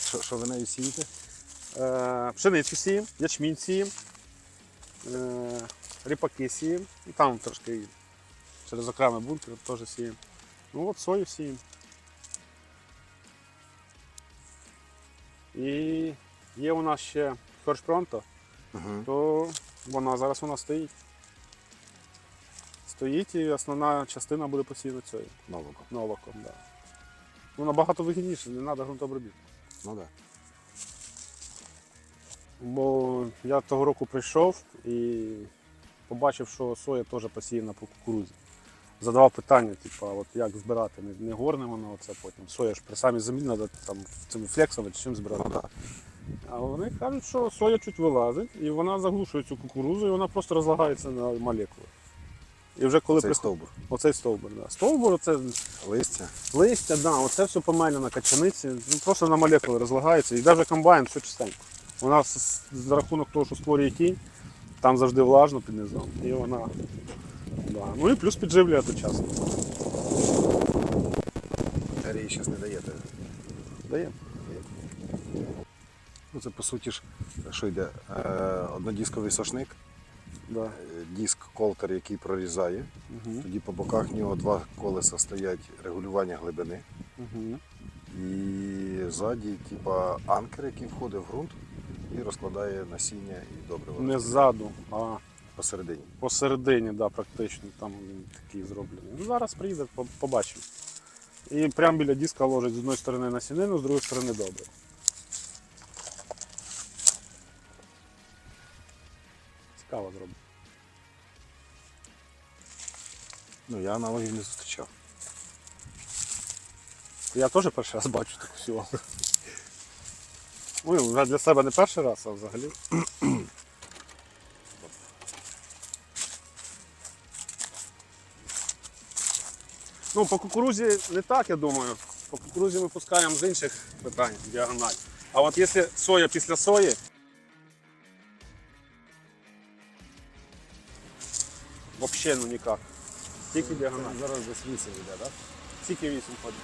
Що, що ви нею сієте? Е, пшеницю сіємо, ячмінь сіємо, е, ріпаки сіємо. І там трошки через окремий бункер теж сіємо. Ну от сою сіємо. І є у нас ще Фершпронто, Угу. то вона зараз у нас стоїть. Стоїть і основна частина буде посіяна цією Нового. новаком. Да. Ну, набагато вигідніше, не треба ґрунтообробітку. Ну так. Бо я того року прийшов і побачив, що соя теж посіяна по кукурузі. Задавав питання, типу, от як збирати, не, не горне воно оце потім. Соя ж при самій землі треба там цим флексом чи чим збирати. Ну, да. А вони кажуть, що соя чуть вилазить, і вона заглушує цю кукурузу, і вона просто розлагається на молекули. І вже коли Цей приход- стовбур. оцей стовбур, да. стовбур, це Листя. листя, да, оце все помеляно на качаниці, ну, просто на молекули розлагається. І навіть комбайн все чистенько. Вона з- за рахунок того, що створює тінь, там завжди влажно під низом. І вона. Да. Ну і плюс підживлює одночасно. Арії зараз не даєте. Дає. Ну, це по суті ж, що йде? Е, однодісковий сошник, Да. е, диск колтер, який прорізає. Угу. Тоді по боках в нього два колеса стоять регулювання глибини. Угу. І ззаді, типа, анкер, який входить в ґрунт і розкладає насіння і добре Не ззаду, а посередині. посередині, да, практично. Там він такий зроблений. Ну, зараз приїде, побачимо. І прямо біля диска ложить з одної сторони насінину, з другої сторони добре. Цікаво зробити. Ну, я аналогів не зустрічав. Я теж перший раз бачу таку всього. Ну, вже для себе не перший раз, а взагалі. Ну, по кукурузі не так, я думаю. По кукурузі ми пускаємо з інших питань діагональ. А от якщо соя після сої. Взагалі ну ніяк. Тільки діагональ. Зараз десь 8 йде, так? Тільки 8 ходить.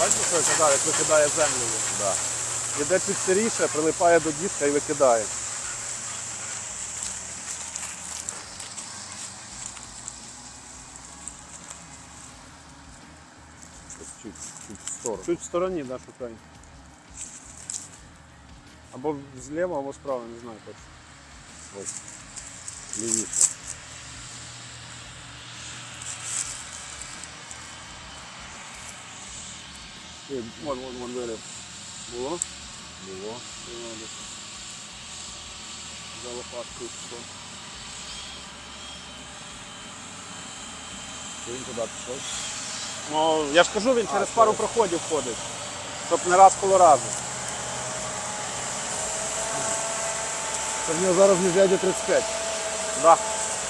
Бачите, що я казав, як викидає землю. Да. Іде чуть сиріше, прилипає до диска і викидає. Чуть, чуть в сторону. Чуть в стороні, да, шукай. Або зліва, або справа, не знаю точно. Ось. Лівіше. І Вон, вон, вон вирив. Було? Було. Було десь. За лопаткою пішло. Чи він туди пішов? Ну, я ж кажу, він через пару проходів ходить. Щоб не раз коло разу. Це в нього зараз міжряддя 35. Да.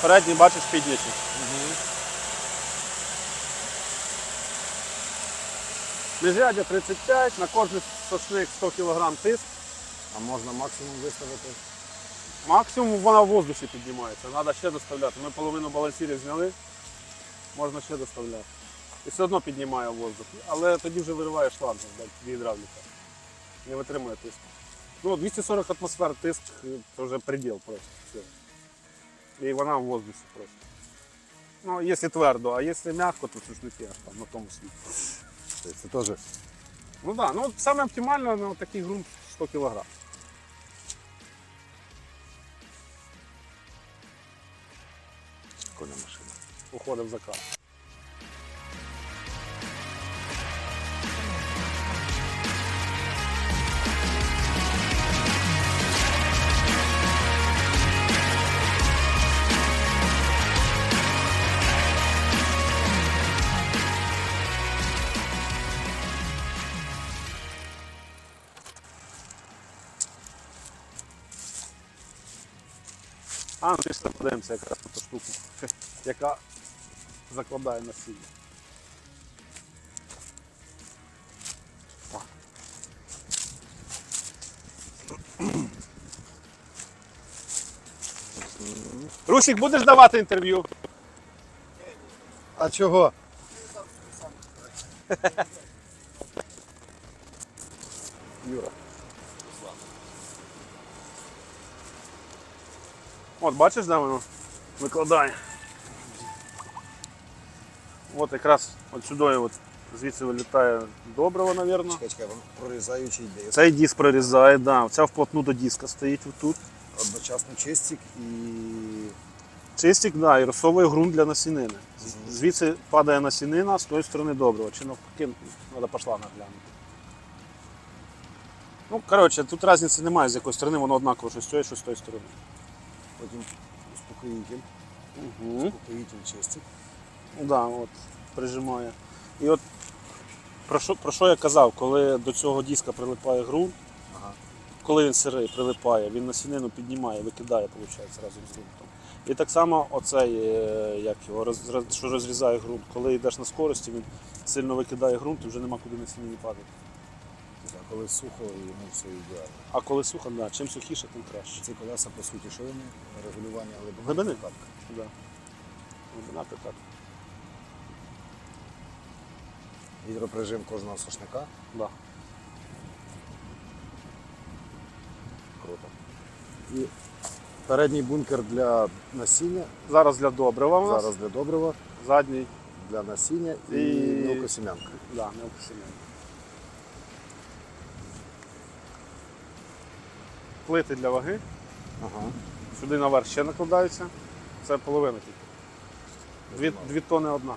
Передній, бачиш, підняті. Міжряддя 35, на кожний сошник 100 кг тиск. А можна максимум виставити? Максимум вона в воздусі піднімається, треба ще доставляти. Ми половину балансірів зняли, можна ще доставляти. І все одно піднімає воздух. Але тоді вже вириває шланг гідравліка. Не витримує тиск. Ну, 240 атмосфер тиск це вже предел просто. Все. І вона в воздусі просто. Ну, якщо твердо, а якщо м'яко, то сушники аж там на тому світі. Це, це теж Ну так, да, ну саме оптимально на такий ґрунт 100 кг. прикольна машина. Уходить в закат. А, ну ти ж подивимося якраз на ту штуку, яка закладає насіння. Русік, будеш давати інтерв'ю? А чого? Юра. От бачиш, де воно викладає. От якраз от сюди от звідси вилітає добриво, мабуть. Чекай, чекай, воно прорізаючий йде. Цей диск прорізає, да. Ця вплотну до диска стоїть тут. Одночасно чистик і Чистик, да, і розсовує ґрунт для насінини. Звідси падає насінина, з тої сторони добриво. Чи навпаки, треба пошла наглянути. Ну, коротше, тут різниці немає, з якої сторони, воно однаково, що з цієї, що з тої сторони. Потім успокоїтель, Угу. успокоїтель чистик. Да, от, прижимає. І от про що, про що я казав, коли до цього диска прилипає ґрунт, Ага. коли він сирий прилипає, він насінину піднімає, викидає, виходить, разом з ґрунтом. І так само оцей, е, як його, роз, що розрізає ґрунт, коли йдеш на скорості, він сильно викидає ґрунт і вже нема куди насіння падати. А коли сухо, йому все ідеально. А коли сухо, да, чим сухіше, тим краще. Ці колеса, по суті, що вони? Регулювання глибини. Глибини? прикладки. Да. Глибина прикат. Гідроприжим кожного сошника. Да. Круто. І передній бункер для насіння, Зараз для добрива у нас, зараз для добрива, задній, для насіння і, І- мілкосім'янка. да, мелкосімейний. Плити для ваги. Ага. Сюди наверх ще накладаються. Це половина тільки. Дві, дві тони одна.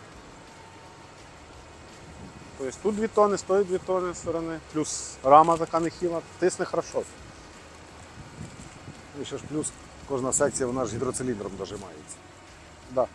Тобто тут дві тони, стоїть дві тони з сторони, плюс рама така нехіла, тисне хорошо. І ще ж плюс кожна секція вона ж гідроциліндром дожимається. Да.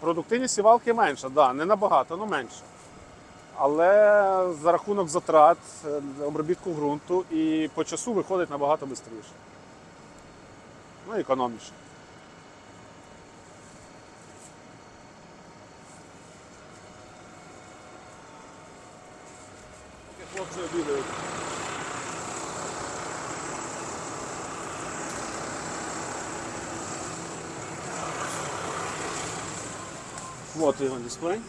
Продуктивність сівалки менша, да, не набагато, але менше. Але за рахунок затрат, е, обробітку ґрунту і по часу виходить набагато швидше. Ну і економніше. Хлопці обідають. What, 300 spring?